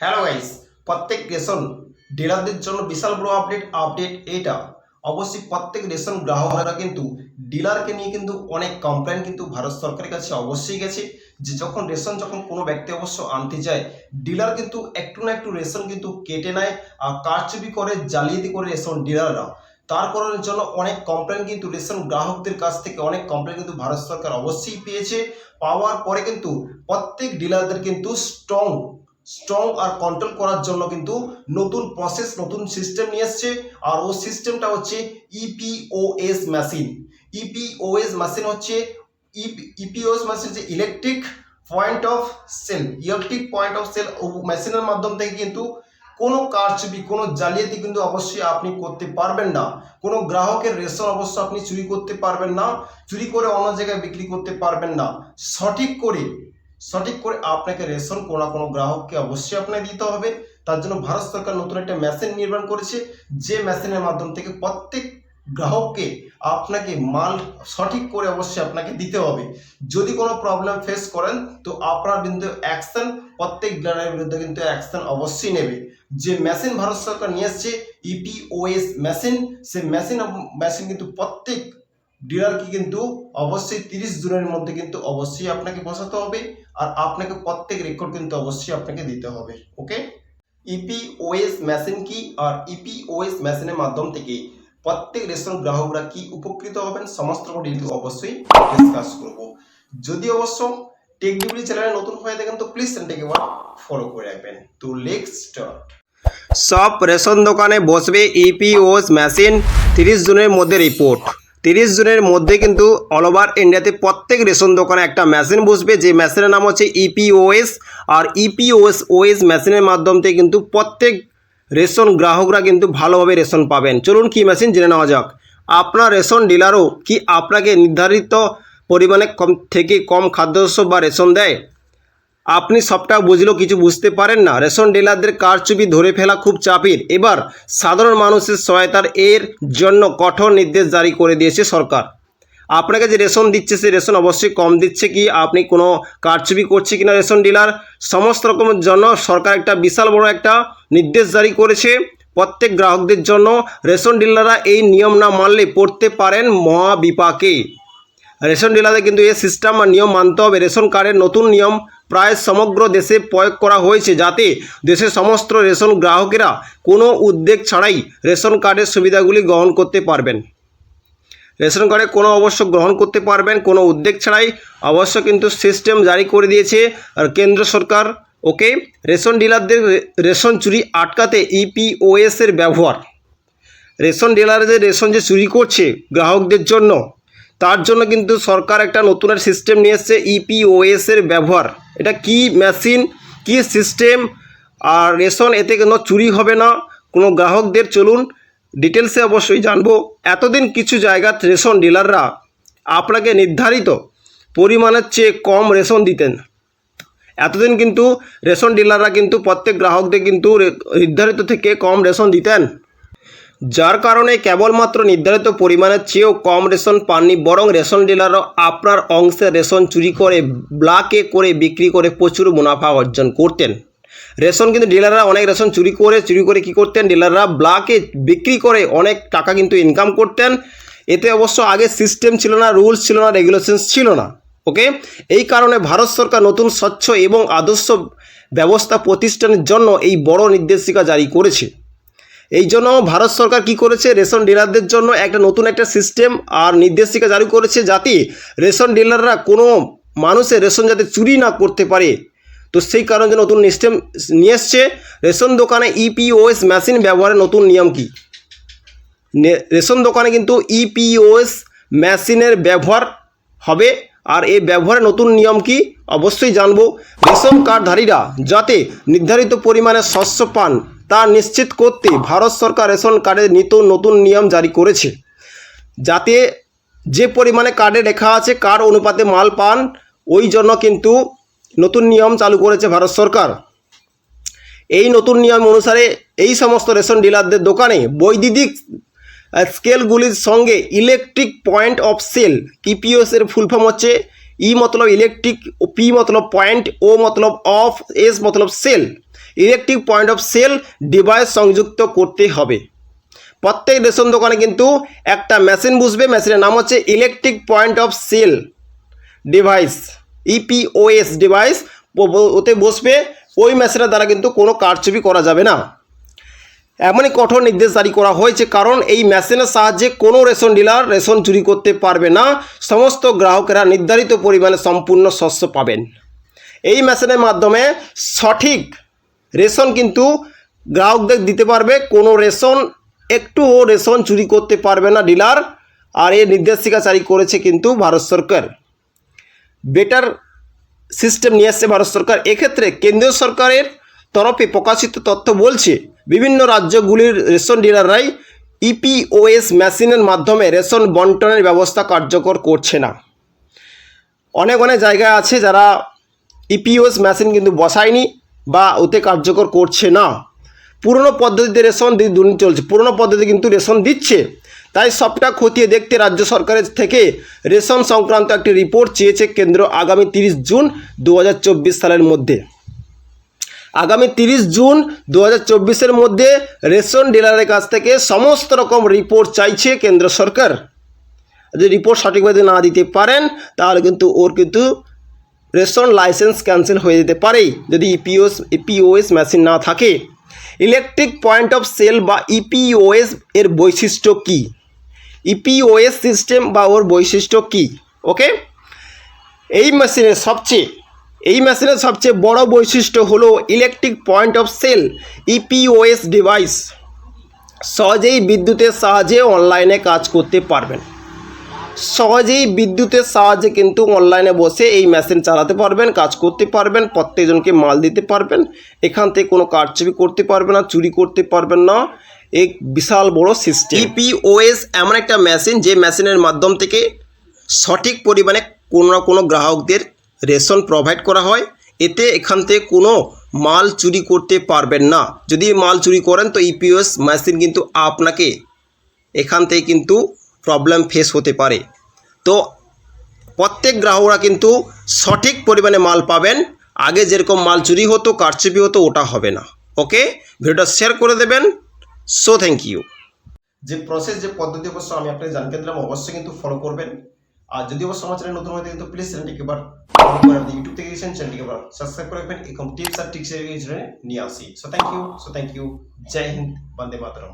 Hello guys প্রত্যেক ration ডিলারদের জন্য বিশাল বড় আপডেট আপডেট এইটা। অবশ্যই প্রত্যেক রেশন গ্রাহকরা কিন্তু ডিলারকে নিয়ে কিন্তু অনেক কমপ্লেন কিন্তু ভারত সরকারের কাছে অবশ্যই গেছে। যে যখন রেশন যখন কোনো ব্যক্তি অবশ্য আনতে যায় ডিলার কিন্তু একটু না একটু রেশন কিন্তু কেটে নেয় আর কারচুপি করে জালিয়াতি করে রেশন ডিলাররা তার কারণের জন্য অনেক কমপ্লেন কিন্তু রেশন গ্রাহকদের কাছ থেকে অনেক কমপ্লেন কিন্তু ভারত সরকার অবশ্যই পেয়েছে। পাওয়ার পরে কিন্তু প্রত্যেক ডিলারদের কিন্তু স্ট্রং স্ট্রং আর কন্ট্রোল করার জন্য কিন্তু নতুন প্রসেস নতুন সিস্টেম নিয়ে এসছে। আর ও সিস্টেমটা হচ্ছে E EPOS machine EPOS machine হচ্ছে E ইপিওএস মেশিন হচ্ছে electric point of sale electric point of sale মেশিনের মাধ্যম থেকে কিন্তু কোনো কারচুপি, কোনো জালিয়াতি কিন্তু অবশ্যই আপনি করতে পারবেন না। কোনো গ্রাহকের রেশন অবশ্য আপনি চুরি করতে পারবেন না। চুরি করে অন্য জায়গায় বিক্রি করতে পারবেন না। সঠিক করে সঠিক করে আপনাকে রেশন কোনো না কোনো গ্রাহককে অবশ্যই আপনাকে দিতে হবে। তার জন্য ভারত সরকার নতুন একটা মেশিন নির্মাণ করেছে। যে মেশিনের মাধ্যম থেকে প্রত্যেক গ্রাহককে আপনাকে মাল সঠিক করে অবশ্যই আপনাকে দিতে হবে। যদি কোনো প্রবলেম ফেস করেন, তো আপনার বিরুদ্ধে অ্যাকশন প্রত্যেক ডিলারের বিরুদ্ধে কিন্তু অ্যাকশন অবশ্যই নেবে। যে মেশিন ভারত সরকার নিয়ে এসছে ইপিওএস মেশিন সে মেশিন মেশিন কিন্তু প্রত্যেক ডিলারকে কিন্তু অবশ্যই তিরিশ জুনের মধ্যে কিন্তু অবশ্যই আপনাকে বসাতে হবে আর আপনাকে প্রত্যেক রেকর্ড কিন্তু অবশ্যই আপনাকে দিতে হবে ওকে ইপিওএস মেশিন কি আর E ইপিওএস মেশিনের মাধ্যম থেকে প্রত্যেক রেশন গ্রাহকরা কি উপকৃত হবেন সমস্ত ডিটেল অবশ্যই ডিসকাস করব। যদি অবশ্য টেকনিক্যালি চ্যানেলে নতুন হয়ে থাকেন, তো প্লিজ চ্যানেলটাকে একবার ফলো করে রাখবেন। তো লেটস স্টার্ট সব রেশন দোকানে বসবে E ইপিওএস মেশিন তিরিশ জুনের মধ্যে রিপোর্ট তিরিশ জুনের মধ্যে কিন্তু অল ওভার ইন্ডিয়াতে প্রত্যেক রেশন দোকানে একটা মেশিন বসবে। যে মেশিনের নাম হচ্ছে ইপিওএস আর E ইপিওএস ওএস মেশিনের মাধ্যম থেকে কিন্তু প্রত্যেক রেশন গ্রাহকরা কিন্তু ভালোভাবে রেশন পাবেন। চলুন কি মেশিন জেনে নেওয়া যাক। আপনার রেশন ডিলারও কি আপনাকে নির্ধারিত পরিমাণে কম থেকে কম খাদ্যশস্য বা রেশন দেয়? আপনি সবটা বুঝলেও কিছু বুঝতে পারেন না। রেশন ডিলারদের কারচুপি ধরে ফেলা খুব চাপের এবার সাধারণ মানুষের সহায়তার এর জন্য কঠোর নির্দেশ জারি করে দিয়েছে সরকার। আপনাকে যে রেশন দিচ্ছে, সেই রেশন অবশ্যই কম দিচ্ছে কি? আপনি কোনো কারচুপি করছে কিনা রেশন ডিলার? সমস্ত রকমের জন্য সরকার একটা বিশাল বড় একটা নির্দেশ জারি করেছে। প্রত্যেক গ্রাহকদের জন্য রেশন ডিলাররা এই নিয়ম না মানলে পড়তে পারেন মহাবিপাকে। রেশন ডিলারদের কিন্তু এই সিস্টেম আর নিয়ম মানতে হবে। রেশন কার্ডের নতুন নিয়ম প্রায় সমগ্র দেশে প্রয়োগ করা হয়েছে যাতে দেশের সমস্ত রেশন গ্রাহকেরা কোনো উদ্বেগ ছাড়াই রেশন কার্ডের সুবিধাগুলি গ্রহণ করতে পারবেন। রেশন কার্ডে কোনো অবশ্য গ্রহণ করতে পারবেন, কোনো উদ্বেগ ছাড়াই। অবশ্য কিন্তু সিস্টেম জারি করে দিয়েছে আর কেন্দ্র সরকার। ওকে, রেশন ডিলারদের রেশন চুরি আটকাতে ইপিওএস এর ব্যবহার। রেশন ডিলারদের রেশন যে চুরি করছে গ্রাহকদের জন্য, তার জন্য কিন্তু সরকার একটা নতুন সিস্টেম নিয়ে এসছে ইপিওএস এর ব্যবহার। এটা কি মেশিন, কি সিস্টেম, আর রেশন এতে কোনো চুরি হবে না, কোনো গ্রাহকদের চলুন, ডিটেলসে অবশ্যই জানব। এতদিন কিছু জায়গার রেশন ডিলাররা আপনাকে নির্ধারিত পরিমাণের চেয়ে কম রেশন দিতেন। এতদিন কিন্তু রেশন ডিলাররা কিন্তু প্রত্যেক গ্রাহকদের কিন্তু নির্ধারিত থেকে কম রেশন দিতেন। যার কারণে কেবলমাত্র নির্ধারিত পরিমাণের চেয়েও কম রেশন পাননি, বরং রেশন ডিলাররা আপনার অংশে রেশন চুরি করে ব্লাকে করে বিক্রি করে প্রচুর মুনাফা অর্জন করতেন। রেশন কিন্তু ডিলাররা অনেক রেশন চুরি করে চুরি করে কি করতেন? ডিলাররা ব্লাকে বিক্রি করে অনেক টাকা কিন্তু ইনকাম করতেন। এতে অবশ্য আগে সিস্টেম ছিল না রুলস ছিল না রেগুলেশনস ছিল না ওকে এই কারণে ভারত সরকার নতুন স্বচ্ছ এবং আদর্শ ব্যবস্থা প্রতিষ্ঠানের জন্য এই বড় নির্দেশিকা জারি করেছে। এই জন্য ভারত সরকার কি করেছে? রেশন ডিলারদের জন্য একটা নতুন একটা সিস্টেম আর নির্দেশিকা জারি করেছে যাতে রেশন ডিলাররা কোনো মানুষের রেশন যাতে চুরি না করতে পারে। তো সেই কারণে যে নতুন সিস্টেম নিয়ে এসছে, রেশন দোকানে ইপিওএস মেশিন ব্যবহারের নতুন নিয়ম কি? রেশন দোকানে কিন্তু ইপিওএস মেশিনের ব্যবহার হবে আর এই ব্যবহারের নতুন নিয়ম কি? অবশ্যই জানব। রেশন কার্ডধারীরা যাতে নির্ধারিত পরিমাণে শস্য পান তা নিশ্চিত করতে ভারত সরকার রেশন কার্ডের নিত নতুন নিয়ম জারি করেছে। যাতে যে পরিমাণে কার্ডে লেখা আছে, কার অনুপাতে মাল পান, ওই জন্য কিন্তু নতুন নিয়ম চালু করেছে ভারত সরকার। এই নতুন নিয়ম অনুসারে এই সমস্ত রেশন ডিলারদের দোকানে বৈদ্যুতিক স্কেলগুলির সঙ্গে electric point of sale EPOS এর ফুল ফর্ম হচ্ছে ই মতলব ইলেকট্রিক পি মতলব পয়েন্ট, ও মতলব of, S Matlab sale. Electric point of sale device সংযুক্ত করতে হবে। প্রত্যেক রেশন দোকানে কিন্তু একটা মেশিন বসবে মেশিনের নাম হচ্ছে electric point of sale device EPOS device ওতে বসবে, ওই মেশিনের দ্বারা কিন্তু কোনো কারচুপি করা যাবে না। এমনই কঠোর নির্দেশ জারি করা হয়েছে, কারণ এই মেশিনের সাহায্যে কোনো রেশন ডিলার রেশন চুরি করতে পারবে না, সমস্ত গ্রাহকেরা নির্ধারিত পরিমাণে সম্পূর্ণ শস্য পাবেন। এই মেশিনের মাধ্যমে সঠিক রেশন কিন্তু গ্রাহকদের দিতে পারবে, কোনো রেশন একটুও রেশন চুরি করতে পারবে না ডিলার, আর এ নির্দেশিকা জারি করেছে কিন্তু ভারত সরকার। বেটার সিস্টেম নিয়ে আসছে ভারত সরকার। এক্ষেত্রে কেন্দ্রীয় সরকারের তরফে প্রকাশিত তথ্য বলছে, বিভিন্ন রাজ্যগুলির রেশন ডিলাররাই ইপিওএস মেশিনের মাধ্যমে রেশন বন্টনের ব্যবস্থা কার্যকর করছে না। অনেক অনেক জায়গায় আছে যারা ইপিওএস মেশিন কিন্তু বসায়নি বা ওতে কার্যকর করছে না। পুরনো পদ্ধতিতে রেশন দিয়ে দুর্নীতি চলছে। পুরনো পদ্ধতি কিন্তু রেশন দিচ্ছে। তাই সবটা খতিয়ে দেখতে রাজ্য সরকারের থেকে রেশন সংক্রান্ত একটি রিপোর্ট চেয়েছে কেন্দ্র আগামী তিরিশ জুন দু হাজার চব্বিশ সালের মধ্যে। আগামী তিরিশ জুন দু হাজার মধ্যে রেশন ডিলারের কাছ থেকে সমস্ত রকম রিপোর্ট চাইছে কেন্দ্র সরকার। যদি রিপোর্ট সঠিকভাবে না দিতে পারেন, তাহলে কিন্তু ওর কিন্তু রেশন লাইসেন্স ক্যান্সেল হয়ে যেতে পারে যদি ইপিওএস ইপিওএস মেশিন না থাকে। ইলেকট্রিক পয়েন্ট অফ সেল বা ইপিওএস এর বৈশিষ্ট্য কী? ইপিওএস সিস্টেম বা ওর বৈশিষ্ট্য কী? ওকে? এই মেশিনের সবচেয়ে, এই মেশিনের সবচেয়ে বড় বৈশিষ্ট্য হলো electric point of sale, EPOS device. সহজেই বিদ্যুতের সাহায্যে অনলাইনে কাজ করতে পারবেন। সহজেই বিদ্যুতের সাহায্যে কিন্তু অনলাইনে বসে এই মেশিন চালাতে পারবেন, কাজ করতে পারবেন, প্রত্যেকজনকে মাল দিতে পারবেন। এখান থেকে কোনো কারচুপি করতে পারবেন না, চুরি করতে পারবেন না। এক বিশাল বড় সিস্টেম ইপিওএস এমন একটা মেশিন যে মেশিনের মাধ্যম থেকে সঠিক পরিমাণে কোনো না কোনো গ্রাহকদের রেশন প্রোভাইড করা হয়। এতে এখান থেকে কোনো মাল চুরি করতে পারবেন না। যদি মাল চুরি করেন তো ইপিওএস মেশিন কিন্তু আপনাকে এখান থেকে কিন্তু প্রবলেম ফেস হতে পারে। তো প্রত্যেক গ্রাহকরা কিন্তু সঠিক পরিমাণে মাল পাবেন। আগে যেরকম মাল চুরি হতো, কারচুপি হতো, ওটা হবে না। ওকে ভিডিওটা শেয়ার করে দেবেন। সো থ্যাংক ইউ যে প্রসেস যে পদ্ধতি অবশ্য আমি আপনাকে জানতে দিলাম, অবশ্যই কিন্তু ফলো করবেন। আর যদি অবশ্য আমার চ্যানেল নতুন হয়ে থাকে, তো প্লিজ চ্যানেলটিকে এবার ফলো করে ইউটিউব থেকে গেছেন চ্যানেলটিকে এবার সাবস্ক্রাইব করে রাখবেন। এরকম টিপস আর টিক্স নিয়ে আসি। So thank you so thank you Jai Hind Bande Mataram